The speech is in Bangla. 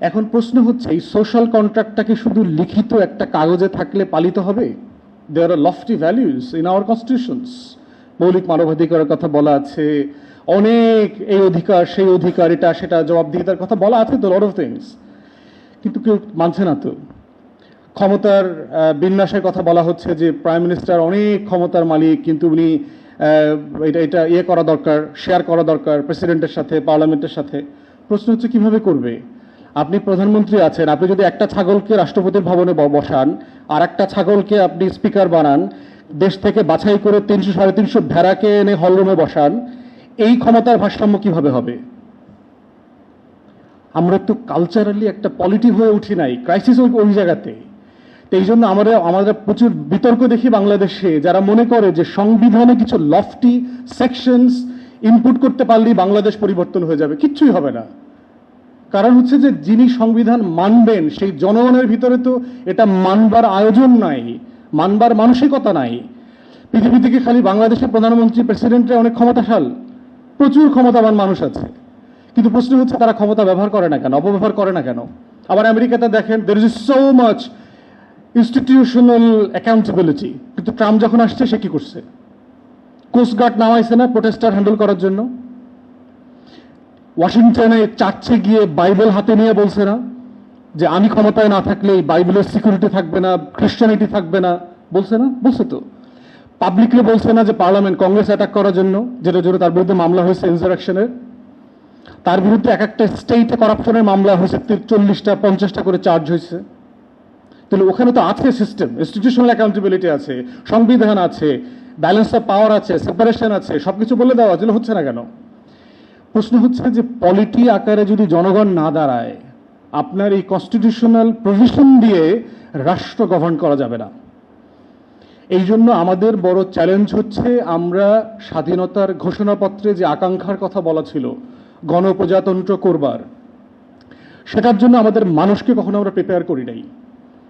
এখন প্রশ্ন হচ্ছে, এই সোশ্যাল কন্ট্রাক্টটাকে শুধু লিখিত একটা কাগজে থাকলে পালিত হবে? There are lofty values in our constitutions মৌলিক মানবাধিকারের কথা বলা আছে। অনেক এই অধিকার, সেই অধিকার, এটা, সেটা জবাবদিহিতার কথা বলা আছে তো লট অফ থিংস কিন্তু কেউ মানছে না তো। ক্ষমতার বিন্যাসের কথা বলা হচ্ছে যে প্রাইম মিনিস্টার অনেক ক্ষমতার মালিক, কিন্তু উনি এটা এটা ইয়ে করা দরকার শেয়ার করা দরকার প্রেসিডেন্টের সাথে পার্লামেন্টের সাথে। প্রশ্ন হচ্ছে কীভাবে করবে? আপনি প্রধানমন্ত্রী আছেন, আপনি যদি একটা ছাগলকে রাষ্ট্রপতির ভবনে বসান, আর একটা ছাগলকে আপনি স্পিকার বানান, দেশ থেকে বাছাই করে তিনশো, সাড়ে তিনশো ভেড়াকে এনে হলরুমে বসান, এই ক্ষমতার ভারসাম্য কীভাবে হবে? আমরা তো কালচারালি একটা পলিটিভ হয়ে উঠি নাই ক্রাইসিস ওই ওই জায়গাতে। এই জন্য আমরা আমাদের প্রচুর বিতর্ক দেখি বাংলাদেশে, যারা মনে করে যে সংবিধানে কিছু লফটি সেকশনস ইনপুট করতে পারলেই বাংলাদেশ পরিবর্তন হয়ে যাবে, কিচ্ছুই হবে না। কারণ হচ্ছে যে যিনি সংবিধান মানবেন, সেই জনগণের ভিতরে তো এটা মানবার আয়োজন নাই, মানবার মানসিকতা নাই। পৃথিবী থেকে খালি বাংলাদেশের প্রধানমন্ত্রী, প্রেসিডেন্টের অনেক ক্ষমতাশাল, প্রচুর ক্ষমতাবান মানুষ আছে। কিন্তু প্রশ্ন হচ্ছে তারা ক্ষমতা ব্যবহার করে না কেন, অপব্যবহার করে না কেন? আবার আমেরিকাতে দেখেন there is so much institutional accountability কিন্তু ট্রাম্প যখন আসছে, সে কি করছে? কোস্টগার্ড নামাইছে না প্রোটেস্টার হ্যান্ডেল করার জন্য? ওয়াশিংটনে চার্চে গিয়ে বাইবেল হাতে নিয়ে বলছে না যে আমি ক্ষমতায় না থাকলে এই বাইবেলের সিকিউরিটি থাকবে না, খ্রিস্টানিটি থাকবে না। বলছে না বলছে তো। পাবলিকলি বলছে না যে পার্লামেন্ট, কংগ্রেস অ্যাটাক করার জন্য যেটা জন্য তার বিরুদ্ধে মামলা হয়েছে ইনসারেকশনের তার বিরুদ্ধে এক একটা স্টেটে করাপশনের মামলা হয়েছে চল্লিশটা পঞ্চাশটা করে চার্জ হয়েছে। তাহলে ওখানে তো আছে সিস্টেম ইনস্টিটিউশনাল অ্যাকাউন্টেবিলিটি আছে, সংবিধান আছে ব্যালেন্স অফ পাওয়ার আছে সেপারেশন আছে, সবকিছু বলে দেওয়া যেন হচ্ছে না কেন? প্রশ্ন হচ্ছে যে পলিটি আকারে যদি জনগণ না দাঁড়ায়, আপনার এই কনস্টিটিউশনাল প্রভিশন দিয়ে রাষ্ট্র গভর্ন করা যাবে না। এই জন্য আমাদের বড় চ্যালেঞ্জ হচ্ছে আমরা স্বাধীনতার ঘোষণাপত্রে যে আকাঙ্ক্ষার কথা বলা ছিল, গণপ্রজাতন্ত্র করবার, সেটার জন্য আমাদের মানুষকে কখনো আমরা প্রিপেয়ার করি নাই।